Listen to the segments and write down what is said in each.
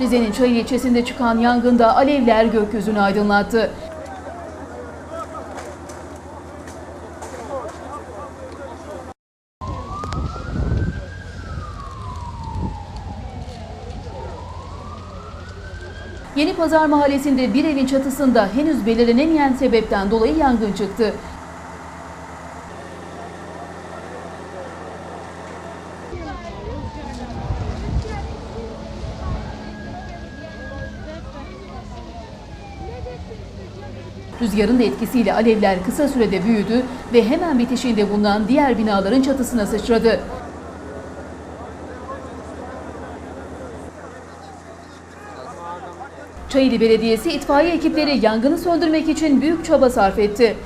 Rize'nin Çayır ilçesinde çıkan yangında alevler gökyüzünü aydınlattı. Yeni Pazar Mahallesi'nde bir evin çatısında henüz belirlenemeyen sebepten dolayı yangın çıktı. Rüzgarın da etkisiyle alevler kısa sürede büyüdü ve hemen bitişiğinde bulunan diğer binaların çatısına sıçradı. Çayeli Belediyesi itfaiye ekipleri yangını söndürmek için büyük çaba sarf etti.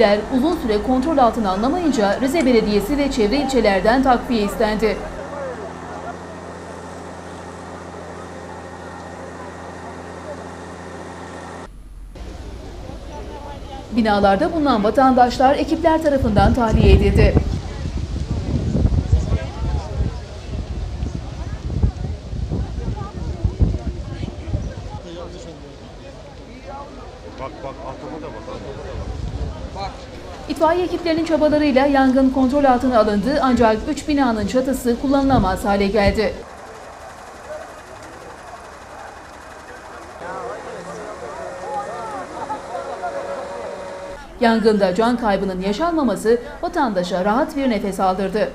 Alevler uzun süre kontrol altına alınamayınca Rize Belediyesi ve çevre ilçelerden takviye istendi. Binalarda bulunan vatandaşlar ekipler tarafından tahliye edildi. Bak bak altına da bak altına da bak. İtfaiye ekiplerinin çabalarıyla yangın kontrol altına alındı ancak 3 binanın çatısı kullanılamaz hale geldi. Yangında can kaybının yaşanmaması vatandaşa rahat bir nefes aldırdı.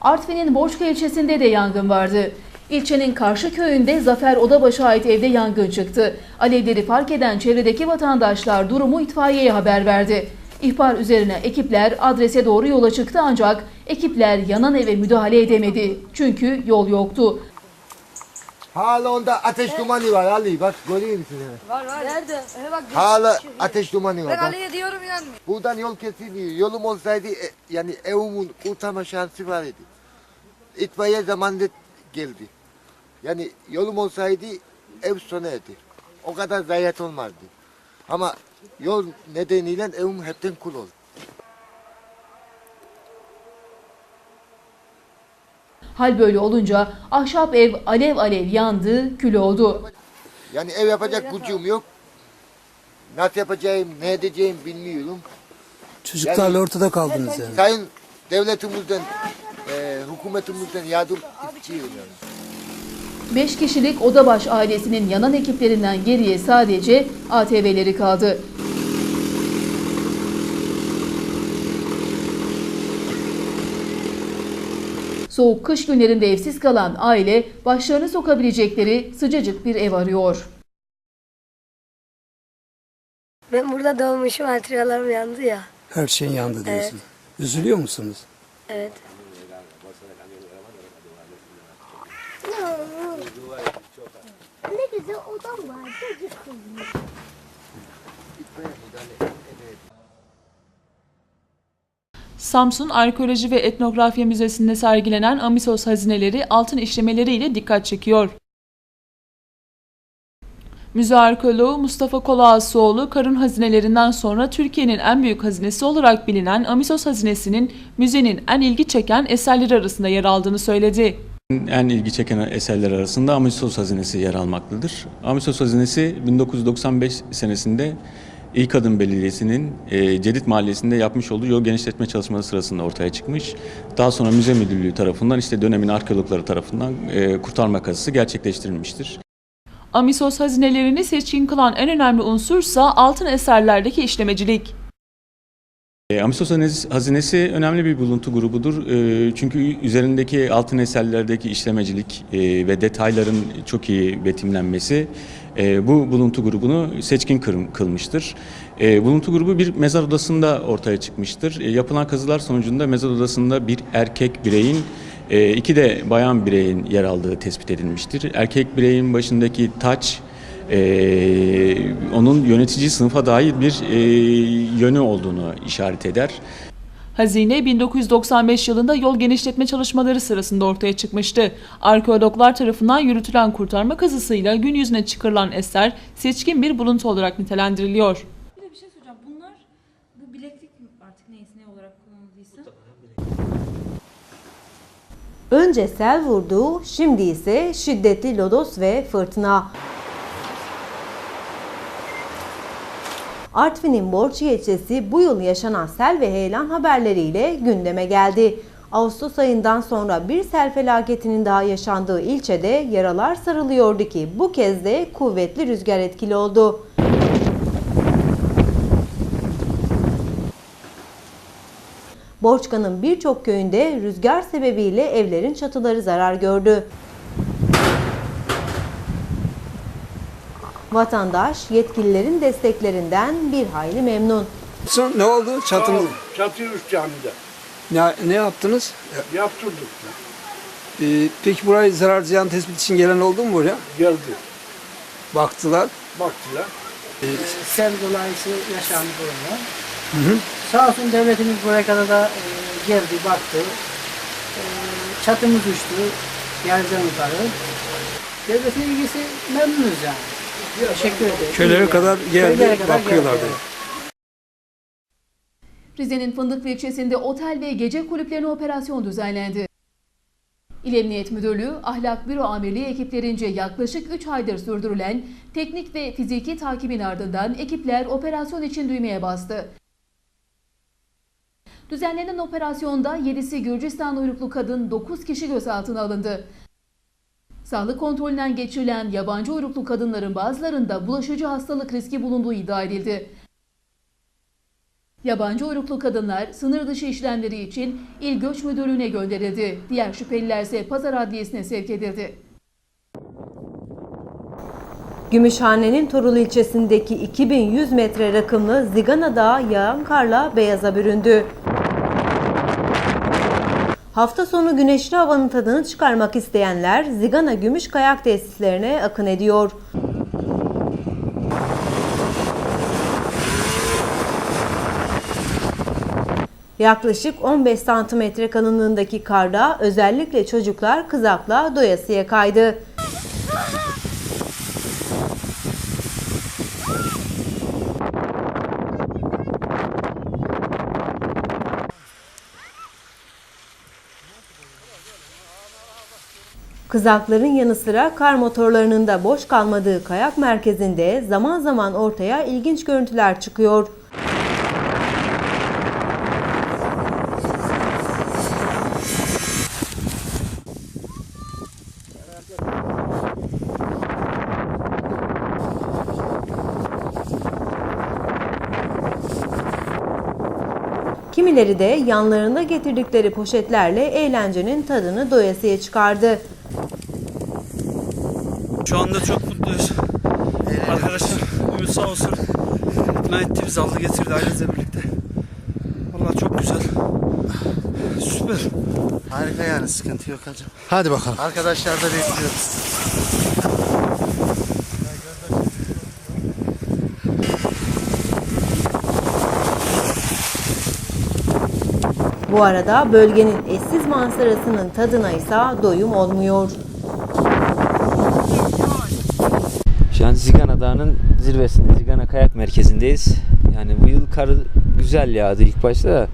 Artvin'in Boşka ilçesinde de yangın vardı. İlçenin karşı köyünde Zafer Odabaşı ait evde yangın çıktı. Alevleri fark eden çevredeki vatandaşlar durumu itfaiyeye haber verdi. İhbar üzerine ekipler adrese doğru yola çıktı ancak ekipler yanan eve müdahale edemedi. Çünkü yol yoktu. Hala onda ateş dumanı var Ali bak görüyor musun? Var var. Nerede? He bak. Hala ateş dumanı Ben var. Bak. Ali'ye diyorum yanmıyor. Buradan yol kesiliyor. Yolum olsaydı e, yani evimin kurtarma şansı var idi. İtfaiye zamanında geldi. Yani yolum olsaydı ev sona erdi. O kadar zayiat olmazdı. Ama yol nedeniyle evim hepten kul oldu. Hal böyle olunca ahşap ev alev alev yandı, kül oldu. Yani ev yapacak gücüm yok. Nasıl yapacağım, ne edeceğim bilmiyorum. Çocuklarla ortada kaldınız yani. Sayın devletimizden, e, hükümetimizden yardım istiyorum yani. 5 kişilik Odabaş ailesinin yanan ekiplerinden geriye sadece ATV'leri kaldı. Soğuk kış günlerinde evsiz kalan aile başlarını sokabilecekleri sıcacık bir ev arıyor. Ben burada doğmuşum, hatıralarım yandı ya. Her şey yandı diyorsunuz. Üzülüyor musunuz? Evet. Ne güzel odam var. Çocuk Samsun Arkeoloji ve Etnografya Müzesi'nde sergilenen Amisos hazineleri altın işlemeleriyle dikkat çekiyor. Müze arkeoloğu Mustafa Kolağasuoğlu, karın hazinelerinden sonra Türkiye'nin en büyük hazinesi olarak bilinen Amisos hazinesinin müzenin en ilgi çeken eserleri arasında yer aldığını söyledi. En ilgi çeken eserler arasında Amisos hazinesi yer almaktadır. Amisos hazinesi 1995 senesinde İlk Adım Belediyesi'nin e, Cedit Mahallesi'nde yapmış olduğu yol genişletme çalışmaları sırasında ortaya çıkmış. Daha sonra müze müdürlüğü tarafından işte dönemin arkeologları tarafından e, kurtarma kazısı gerçekleştirilmiştir. Amisos hazinelerini seçkin kılan en önemli unsursa altın eserlerdeki işlemecilik. E, Amisos hazinesi- önemli bir buluntu grubudur. E, çünkü üzerindeki altın eserlerdeki işlemecilik e, ve detayların çok iyi betimlenmesi e, bu buluntu grubunu seçkin kılmıştır. Buluntu grubu bir mezar odasında ortaya çıkmıştır. Yapılan kazılar sonucunda mezar odasında bir erkek bireyin iki de bayan bireyin yer aldığı tespit edilmiştir. Erkek bireyin başındaki taç e, onun yönetici sınıfa dair bir e, yönü olduğunu işaret eder. Hazine 1995 yılında yol genişletme çalışmaları sırasında ortaya çıkmıştı. Arkeologlar tarafından yürütülen kurtarma kazısıyla gün yüzüne çıkarılan eser seçkin bir buluntu olarak nitelendiriliyor. Bir de bir şey söyleyeceğim. Bunlar bu bileklik mi artık neyse ne olarak kullanıldıysa? Önce sel vurdu, şimdi ise şiddetli lodos ve fırtına. Artvin'in Borçi ilçesi bu yıl yaşanan sel ve heyelan haberleriyle gündeme geldi. Ağustos ayından sonra bir sel felaketinin daha yaşandığı ilçede yaralar sarılıyordu ki bu kez de kuvvetli rüzgar etkili oldu. Borçka'nın birçok köyünde rüzgar sebebiyle evlerin çatıları zarar gördü. Vatandaş yetkililerin desteklerinden bir hayli memnun. Son ne oldu? Çatımız. Çatıyı üst camide. Ne, ne yaptınız? Yaptırdık. Ee, peki burayı zarar ziyan tespit için gelen oldu mu buraya? Geldi. Baktılar. Baktılar. sel dolayısıyla yaşandı durumlar. Sağ olsun devletimiz buraya kadar da e, geldi, baktı. E, çatımız uçtu, yerden yukarı. Devletin ilgisi memnunuz yani. Teşekkür ederim. Köylere kadar geldi, Köylere kadar bakıyorlardı. geldi. Rize'nin Fındıklı ilçesinde otel ve gece kulüplerine operasyon düzenlendi. İl Emniyet Müdürlüğü, Ahlak Büro Amirliği ekiplerince yaklaşık 3 aydır sürdürülen teknik ve fiziki takibin ardından ekipler operasyon için düğmeye bastı. Düzenlenen operasyonda 7'si Gürcistan uyruklu kadın 9 kişi gözaltına alındı. Sağlık kontrolünden geçirilen yabancı uyruklu kadınların bazılarında bulaşıcı hastalık riski bulunduğu iddia edildi. Yabancı uyruklu kadınlar sınır dışı işlemleri için İl Göç Müdürlüğü'ne gönderildi. Diğer şüpheliler ise Pazar Adliyesi'ne sevk edildi. Gümüşhane'nin Torul ilçesindeki 2100 metre rakımlı Zigana Dağı yağan karla beyaza büründü. Hafta sonu güneşli havanın tadını çıkarmak isteyenler Zigana Gümüş Kayak Tesislerine akın ediyor. Yaklaşık 15 santimetre kalınlığındaki karda özellikle çocuklar kızakla doyasıya kaydı. Kızakların yanı sıra kar motorlarının da boş kalmadığı kayak merkezinde zaman zaman ortaya ilginç görüntüler çıkıyor. Kimileri de yanlarında getirdikleri poşetlerle eğlencenin tadını doyasıya çıkardı. Şu anda çok mutluyuz. Arkadaşlar Ümit sağ olsun. İkna etti bizi aldı getirdi ailemizle birlikte. Vallahi çok güzel. Süper. Harika yani sıkıntı yok hacım. Hadi bakalım. Arkadaşlar da bekliyoruz. Bu arada bölgenin eşsiz manzarasının tadına ise doyum olmuyor. Şu an Zigana Dağı'nın zirvesinde, Zigana Kayak Merkezi'ndeyiz. Yani bu yıl kar güzel yağdı ilk başta da.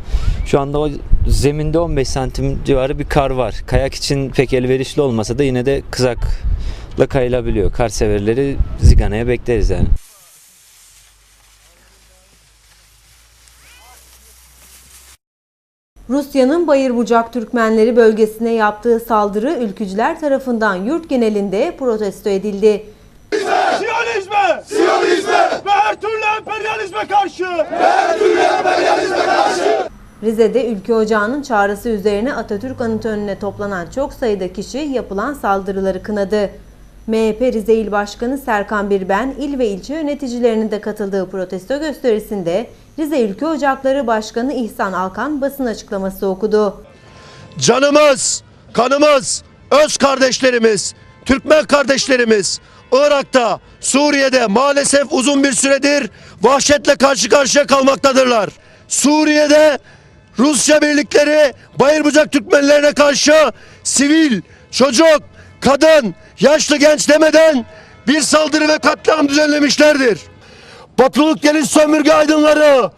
Şu anda o zeminde 15 santim civarı bir kar var. Kayak için pek elverişli olmasa da yine de kızakla kayılabiliyor. Kar severleri Zigana'ya bekleriz yani. Rusya'nın Bayırbucak Türkmenleri bölgesine yaptığı saldırı ülkücüler tarafından yurt genelinde protesto edildi. Siyonizme! Siyonizme! Ve her türlü emperyalizme karşı! Ve her türlü emperyalizme karşı! Rize'de Ülke Ocağı'nın çağrısı üzerine Atatürk anıtı önüne toplanan çok sayıda kişi yapılan saldırıları kınadı. MHP Rize İl Başkanı Serkan Birben, il ve ilçe yöneticilerinin de katıldığı protesto gösterisinde Rize Ülke Ocakları Başkanı İhsan Alkan basın açıklaması okudu. Canımız, kanımız, öz kardeşlerimiz, Türkmen kardeşlerimiz Irak'ta, Suriye'de maalesef uzun bir süredir vahşetle karşı karşıya kalmaktadırlar. Suriye'de Rusya birlikleri Bayırbucak Türkmenlerine karşı sivil, çocuk, kadın, yaşlı genç demeden bir saldırı ve katliam düzenlemişlerdir. Batılık deniz sömürge aydınları,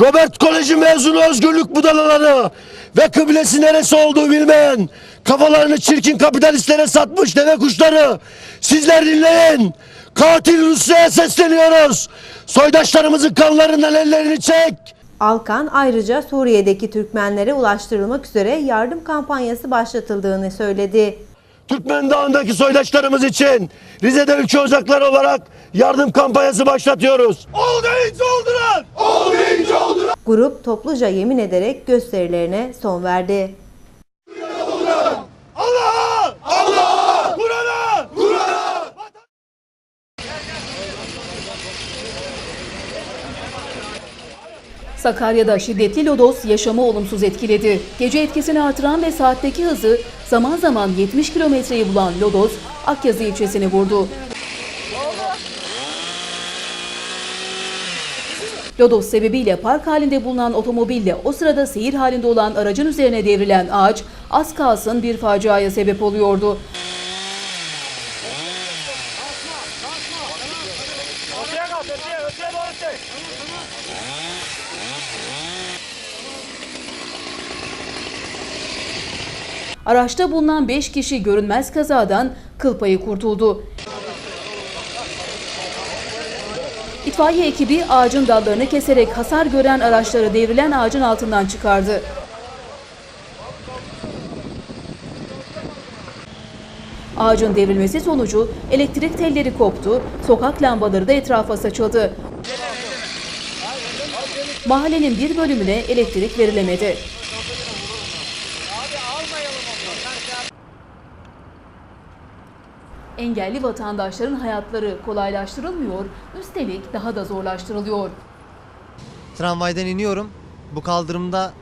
Robert Koleji mezunu özgürlük budalaları ve kıblesi neresi olduğu bilmeyen kafalarını çirkin kapitalistlere satmış deve kuşları sizler dinleyin. Katil Rusya'ya sesleniyoruz. Soydaşlarımızın kanlarından ellerini çek. Alkan ayrıca Suriye'deki Türkmenlere ulaştırılmak üzere yardım kampanyası başlatıldığını söyledi. Türkmen Dağı'ndaki soydaşlarımız için Rize'de ülke ocakları olarak yardım kampanyası başlatıyoruz. Ol deyince olduran! Ol deyince olduran! Grup topluca yemin ederek gösterilerine son verdi. Sakarya'da şiddetli lodos yaşamı olumsuz etkiledi. Gece etkisini artıran ve saatteki hızı zaman zaman 70 kilometreyi bulan lodos Akyazı ilçesini vurdu. Lodos sebebiyle park halinde bulunan otomobille o sırada seyir halinde olan aracın üzerine devrilen ağaç az kalsın bir faciaya sebep oluyordu. Araçta bulunan 5 kişi görünmez kazadan kıl payı kurtuldu. İtfaiye ekibi ağacın dallarını keserek hasar gören araçları devrilen ağacın altından çıkardı. Ağacın devrilmesi sonucu elektrik telleri koptu, sokak lambaları da etrafa saçıldı. Mahallenin bir bölümüne elektrik verilemedi. Engelli vatandaşların hayatları kolaylaştırılmıyor, üstelik daha da zorlaştırılıyor. Tramvaydan iniyorum. Bu kaldırımda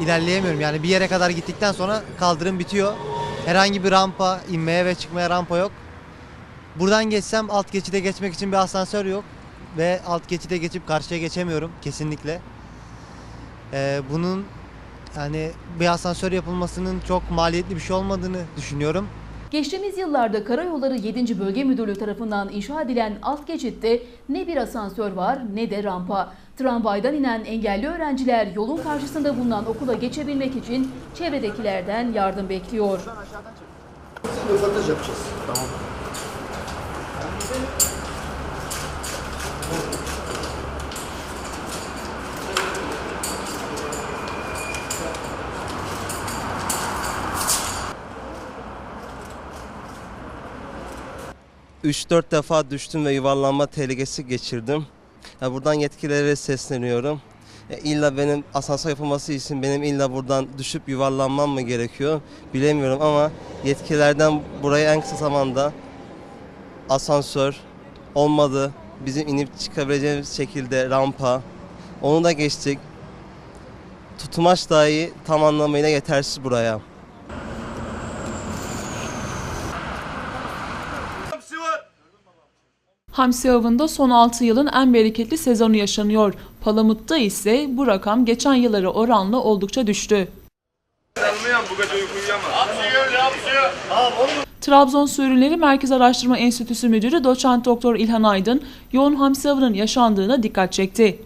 ilerleyemiyorum. Yani bir yere kadar gittikten sonra kaldırım bitiyor. Herhangi bir rampa, inmeye ve çıkmaya rampa yok. Buradan geçsem alt geçide geçmek için bir asansör yok. Ve alt geçide geçip karşıya geçemiyorum kesinlikle. Ee, bunun yani bir asansör yapılmasının çok maliyetli bir şey olmadığını düşünüyorum. Geçtiğimiz yıllarda Karayolları 7. Bölge Müdürlüğü tarafından inşa edilen alt geçitte ne bir asansör var ne de rampa. Tramvaydan inen engelli öğrenciler yolun karşısında bulunan okula geçebilmek için çevredekilerden yardım bekliyor. Tamam. Üç dört defa düştüm ve yuvarlanma tehlikesi geçirdim. Ya buradan yetkililere sesleniyorum. Ya illa benim asansör yapılması için benim illa buradan düşüp yuvarlanmam mı gerekiyor bilemiyorum ama yetkililerden buraya en kısa zamanda asansör olmadı. Bizim inip çıkabileceğimiz şekilde rampa. Onu da geçtik. Tutmaç dahi tam anlamıyla yetersiz buraya. Hamsi avında son 6 yılın en bereketli sezonu yaşanıyor. Palamut'ta ise bu rakam geçen yıllara oranla oldukça düştü. Trabzon Su Ürünleri Merkez Araştırma Enstitüsü Müdürü Doçent Doktor İlhan Aydın, yoğun hamsi avının yaşandığına dikkat çekti.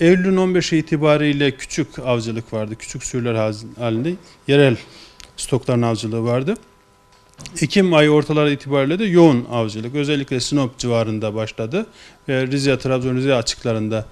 Eylül'ün 15 itibariyle küçük avcılık vardı. Küçük sürüler halinde yerel stokların avcılığı vardı. Ekim ayı ortaları itibariyle de yoğun avcılık özellikle Sinop civarında başladı ve Rize, Trabzon, Rize açıklarında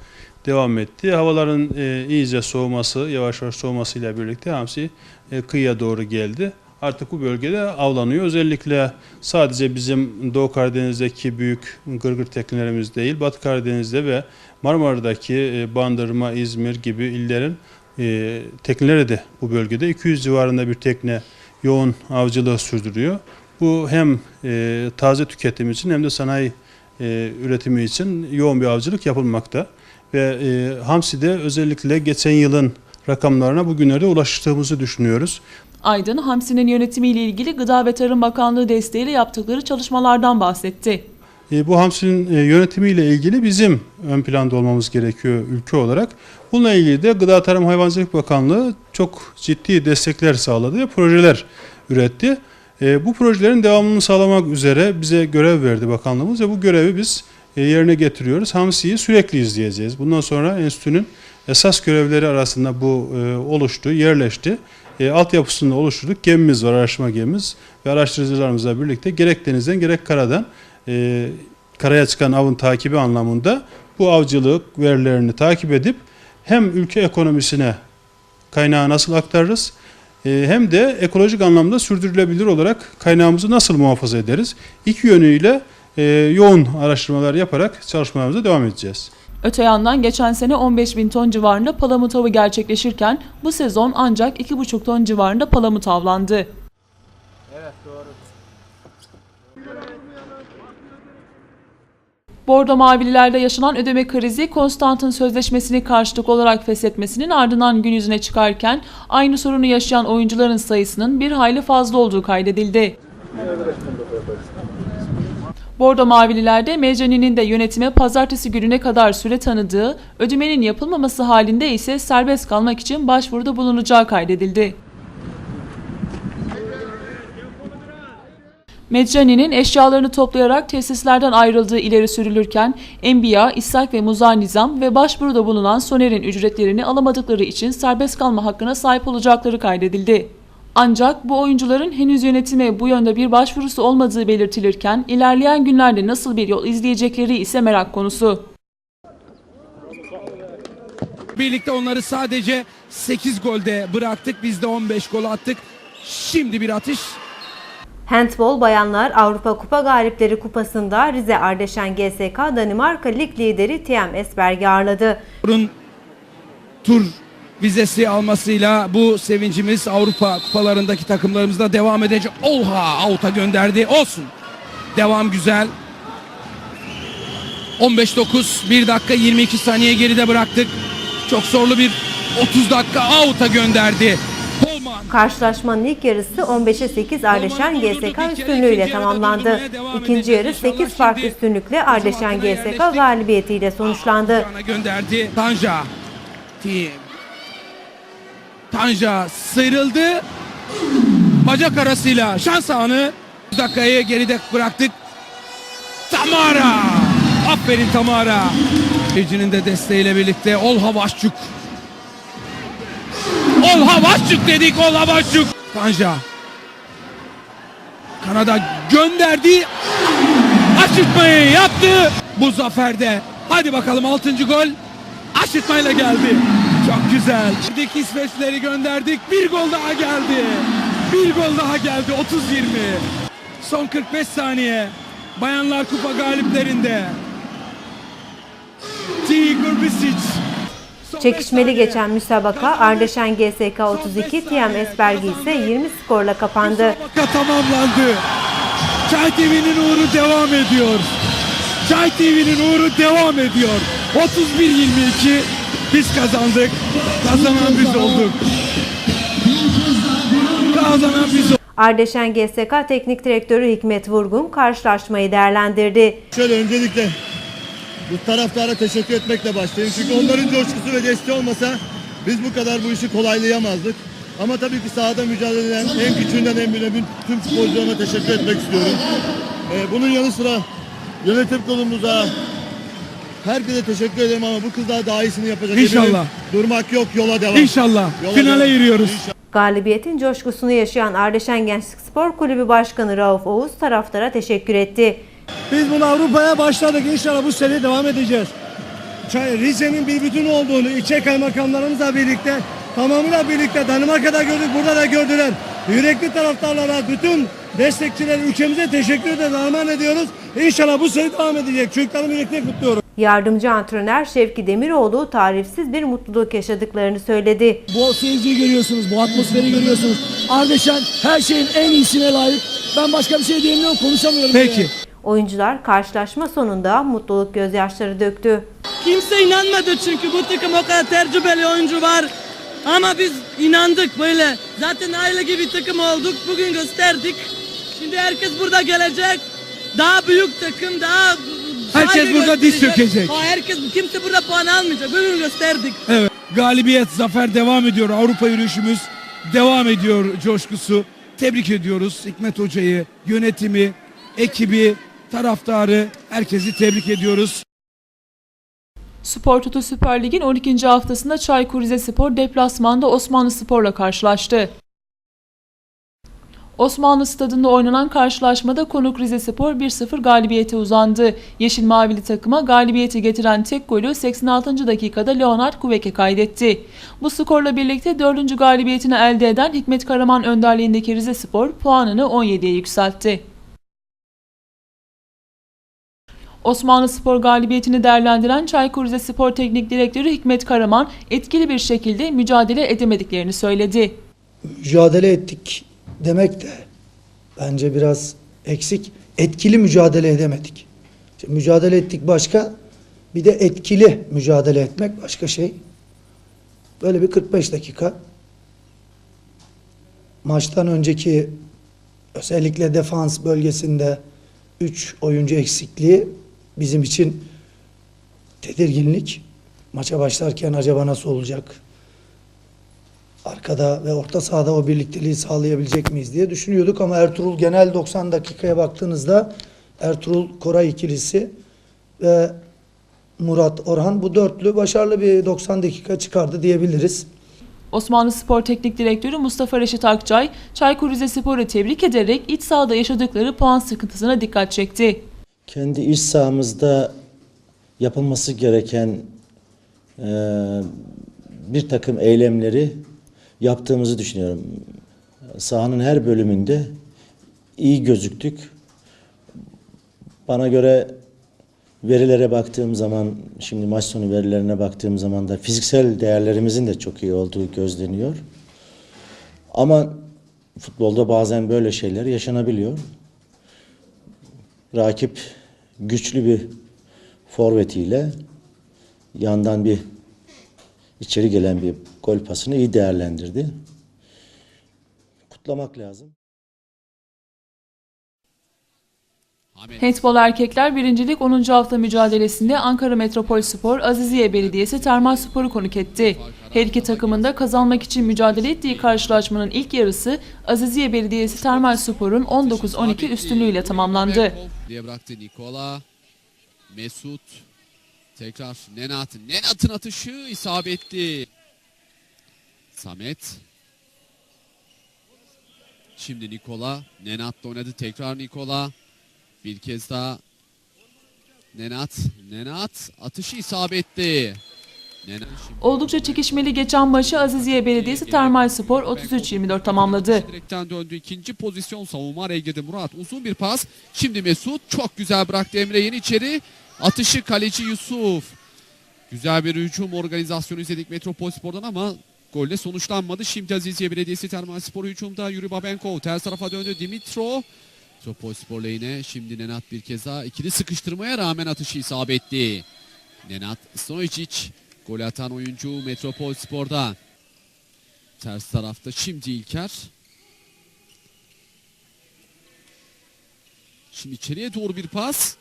devam etti. Havaların e, iyice soğuması, yavaş yavaş soğumasıyla birlikte hamsi e, kıyıya doğru geldi. Artık bu bölgede avlanıyor. Özellikle sadece bizim Doğu Karadeniz'deki büyük gırgır teknelerimiz değil, Batı Karadeniz'de ve Marmara'daki e, Bandırma, İzmir gibi illerin e, tekneleri de bu bölgede 200 civarında bir tekne yoğun avcılığı sürdürüyor. Bu hem e, taze tüketim için hem de sanayi e, üretimi için yoğun bir avcılık yapılmakta. Ve e, Hamsi'de özellikle geçen yılın rakamlarına bugünlerde ulaştığımızı düşünüyoruz. Aydın, hamsinin yönetimiyle ilgili Gıda ve Tarım Bakanlığı desteğiyle yaptıkları çalışmalardan bahsetti. E, bu hamsinin e, yönetimiyle ilgili bizim ön planda olmamız gerekiyor ülke olarak. Bununla ilgili de Gıda Tarım Hayvancılık Bakanlığı çok ciddi destekler sağladı ve projeler üretti. E, bu projelerin devamını sağlamak üzere bize görev verdi bakanlığımız ve bu görevi biz yerine getiriyoruz. Hamsiyi sürekli izleyeceğiz. Bundan sonra enstitünün esas görevleri arasında bu oluştu, yerleşti. Altyapısını oluşturduk. Gemimiz var, araştırma gemimiz ve araştırıcılarımızla birlikte gerek denizden gerek karadan e, karaya çıkan avın takibi anlamında bu avcılık verilerini takip edip hem ülke ekonomisine kaynağı nasıl aktarırız e, hem de ekolojik anlamda sürdürülebilir olarak kaynağımızı nasıl muhafaza ederiz? İki yönüyle e, yoğun araştırmalar yaparak çalışmalarımıza devam edeceğiz. Öte yandan geçen sene 15 bin ton civarında palamut avı gerçekleşirken bu sezon ancak 2,5 ton civarında palamut avlandı. Bordo Mavililerde yaşanan ödeme krizi Konstant'ın sözleşmesini karşılık olarak feshetmesinin ardından gün yüzüne çıkarken aynı sorunu yaşayan oyuncuların sayısının bir hayli fazla olduğu kaydedildi. Bordo Mavililerde Mecani'nin de yönetime pazartesi gününe kadar süre tanıdığı, ödemenin yapılmaması halinde ise serbest kalmak için başvuruda bulunacağı kaydedildi. Medcani'nin eşyalarını toplayarak tesislerden ayrıldığı ileri sürülürken Enbiya, İshak ve Muza Nizam ve başvuruda bulunan Soner'in ücretlerini alamadıkları için serbest kalma hakkına sahip olacakları kaydedildi. Ancak bu oyuncuların henüz yönetime bu yönde bir başvurusu olmadığı belirtilirken ilerleyen günlerde nasıl bir yol izleyecekleri ise merak konusu. Birlikte onları sadece 8 golde bıraktık. Biz de 15 gol attık. Şimdi bir atış. Handbol Bayanlar Avrupa Kupa Galipleri Kupası'nda Rize Ardeşen GSK Danimarka Lig lideri TM Esberg'i ağırladı. Tur vizesi almasıyla bu sevincimiz Avrupa kupalarındaki takımlarımızda devam edecek. Oha out'a gönderdi. Olsun. Devam güzel. 15-9 1 dakika 22 saniye geride bıraktık. Çok zorlu bir 30 dakika out'a gönderdi. Karşılaşmanın ilk yarısı 15'e 8 Ardeşen GSK üstünlüğüyle tamamlandı. İkinci yarı 8 fark üstünlükle Ardeşen GSK galibiyetiyle sonuçlandı. gönderdi. Tanja. Team. Tanja sıyrıldı. Bacak arasıyla şans anı. Dakikayı geride bıraktık. Tamara. Aferin Tamara. Ece'nin de desteğiyle birlikte Olha Vaşçuk. Olha Vaşçuk dedik Olha Vaşçuk. Tanja. Kanada gönderdi. Aşırtmayı yaptı. Bu zaferde. Hadi bakalım 6. gol. Aşırtmayla geldi. Çok güzel. Dik İsveçleri gönderdik. Bir gol daha geldi. Bir gol daha geldi. 30-20. Son 45 saniye. Bayanlar Kupa galiplerinde. Tigor Bisic. Çekişmeli geçen müsabaka Ardeşen GSK 32, TM Esbergi ise 20 skorla kapandı. Müsabaka tamamlandı. Çay TV'nin uğru devam ediyor. Çay TV'nin uğru devam ediyor. 31-22 biz kazandık. Kazanan biz olduk. Kazanan biz olduk. Ardeşen GSK Teknik Direktörü Hikmet Vurgun karşılaşmayı değerlendirdi. Şöyle öncelikle bu taraftara teşekkür etmekle başlayayım. Çünkü onların coşkusu ve desteği olmasa biz bu kadar bu işi kolaylayamazdık. Ama tabii ki sahada mücadele eden en küçüğünden en büyüğüne tüm futbolcularına teşekkür etmek istiyorum. Ee, bunun yanı sıra yönetim kurulumuza herkese teşekkür ederim ama bu kızlar daha iyisini yapacak. İnşallah. Eminim. Durmak yok yola devam. İnşallah. Yola Finale devam. yürüyoruz. Galibiyetin coşkusunu yaşayan Ardeşen Gençlik Spor Kulübü Başkanı Rauf Oğuz taraftara teşekkür etti. Biz bunu Avrupa'ya başladık. İnşallah bu sene devam edeceğiz. Çay- Rize'nin bir bütün olduğunu ilçe kaymakamlarımızla birlikte tamamıyla birlikte Danimarka'da gördük, burada da gördüler. Yürekli taraftarlara, bütün destekçiler ülkemize teşekkür ederiz, armağan ediyoruz. İnşallah bu sene devam edecek. Çocuklarımı birlikte kutluyorum. Yardımcı antrenör Şevki Demiroğlu tarifsiz bir mutluluk yaşadıklarını söyledi. Bu seyirciyi görüyorsunuz, bu atmosferi görüyorsunuz. Ardeşen her şeyin en iyisine layık. Ben başka bir şey diyemiyorum, konuşamıyorum. Peki. bile. Oyuncular karşılaşma sonunda mutluluk gözyaşları döktü. Kimse inanmadı çünkü bu takım o kadar tecrübeli oyuncu var. Ama biz inandık böyle. Zaten aile gibi takım olduk. Bugün gösterdik. Şimdi herkes burada gelecek. Daha büyük takım, daha Herkes burada diz çökecek. Ha, herkes kimse burada puan almayacak. Bugün gösterdik. Evet. Galibiyet, zafer devam ediyor. Avrupa yürüyüşümüz devam ediyor coşkusu. Tebrik ediyoruz Hikmet Hoca'yı, yönetimi, ekibi, taraftarı, herkesi tebrik ediyoruz. Spor Toto Süper Lig'in 12. haftasında Çaykur Rizespor deplasmanda Osmanlı Spor'la karşılaştı. Osmanlı Stadında oynanan karşılaşmada konuk Rizespor 1-0 galibiyete uzandı. Yeşil Mavili takıma galibiyeti getiren tek golü 86. dakikada Leonard Kuveke kaydetti. Bu skorla birlikte 4. galibiyetini elde eden Hikmet Karaman önderliğindeki Rizespor puanını 17'ye yükseltti. Osmanlı Spor galibiyetini değerlendiren Çaykur Rizespor Teknik Direktörü Hikmet Karaman etkili bir şekilde mücadele edemediklerini söyledi. mücadele ettik demek de bence biraz eksik. Etkili mücadele edemedik. İşte mücadele ettik başka, bir de etkili mücadele etmek başka şey. Böyle bir 45 dakika maçtan önceki özellikle defans bölgesinde 3 oyuncu eksikliği bizim için tedirginlik. Maça başlarken acaba nasıl olacak? arkada ve orta sahada o birlikteliği sağlayabilecek miyiz diye düşünüyorduk ama Ertuğrul genel 90 dakikaya baktığınızda Ertuğrul Koray ikilisi ve Murat Orhan bu dörtlü başarılı bir 90 dakika çıkardı diyebiliriz. Osmanlı Spor Teknik Direktörü Mustafa Reşit Akçay, Çaykur Rizespor'u tebrik ederek iç sahada yaşadıkları puan sıkıntısına dikkat çekti. Kendi iç sahamızda yapılması gereken e, bir takım eylemleri yaptığımızı düşünüyorum. Sahanın her bölümünde iyi gözüktük. Bana göre verilere baktığım zaman, şimdi maç sonu verilerine baktığım zaman da fiziksel değerlerimizin de çok iyi olduğu gözleniyor. Ama futbolda bazen böyle şeyler yaşanabiliyor. Rakip güçlü bir forvetiyle yandan bir içeri gelen bir gol pasını iyi değerlendirdi. Kutlamak lazım. Handbol erkekler birincilik 10. hafta mücadelesinde Ankara Metropol Spor, Aziziye Belediyesi Termal Spor'u konuk etti. Her iki takımın da kazanmak için mücadele ettiği karşılaşmanın ilk yarısı Aziziye Belediyesi Termal Spor'un 19-12 üstünlüğüyle tamamlandı. diye bıraktı Nikola. Mesut. Tekrar Nenat. Nenat'ın atışı isabetli. Samet. Şimdi Nikola. Nenat'la oynadı. Tekrar Nikola. Bir kez daha Nenat. Nenat atışı isabetli. Nenat. Oldukça çekişmeli geçen maçı Aziziye Belediyesi Termal Spor 33-24 tamamladı. Direkten döndü. ikinci pozisyon savunma araya girdi Murat. Uzun bir pas. Şimdi Mesut çok güzel bıraktı Emre Yeni içeri. Atışı kaleci Yusuf. Güzel bir hücum organizasyonu izledik Metropol Spor'dan ama golle sonuçlanmadı. Şimdi Aziziye Belediyesi Termal Spor hücumda Yuri Babenko ters tarafa döndü Dimitro. Metropol Spor lehine şimdi Nenat bir kez daha ikili sıkıştırmaya rağmen atışı isabetli. Nenat Stojic gol atan oyuncu Metropol Spor'da. Ters tarafta şimdi İlker. Şimdi içeriye doğru bir pas.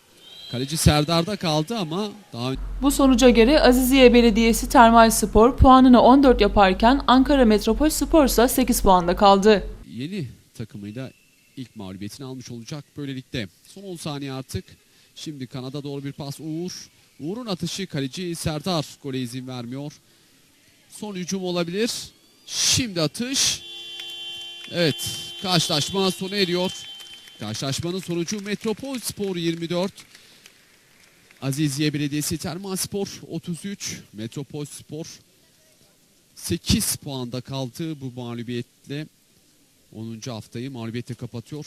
Kaleci Serdar'da kaldı ama daha Bu sonuca göre Aziziye Belediyesi Termal Spor puanını 14 yaparken Ankara Metropol Spor ise 8 puanda kaldı. yeni takımıyla ilk mağlubiyetini almış olacak böylelikle. Son 10 saniye artık. Şimdi kanada doğru bir pas Uğur. Uğur'un atışı kaleci Serdar gole izin vermiyor. Son hücum olabilir. Şimdi atış. Evet karşılaşma sona eriyor. Karşılaşmanın sonucu Metropol Spor 24. Aziziye Belediyesi Termal Spor 33. Metropol Spor 8 puanda kaldı bu mağlubiyetle. 10. haftayı mağlubiyetle kapatıyor.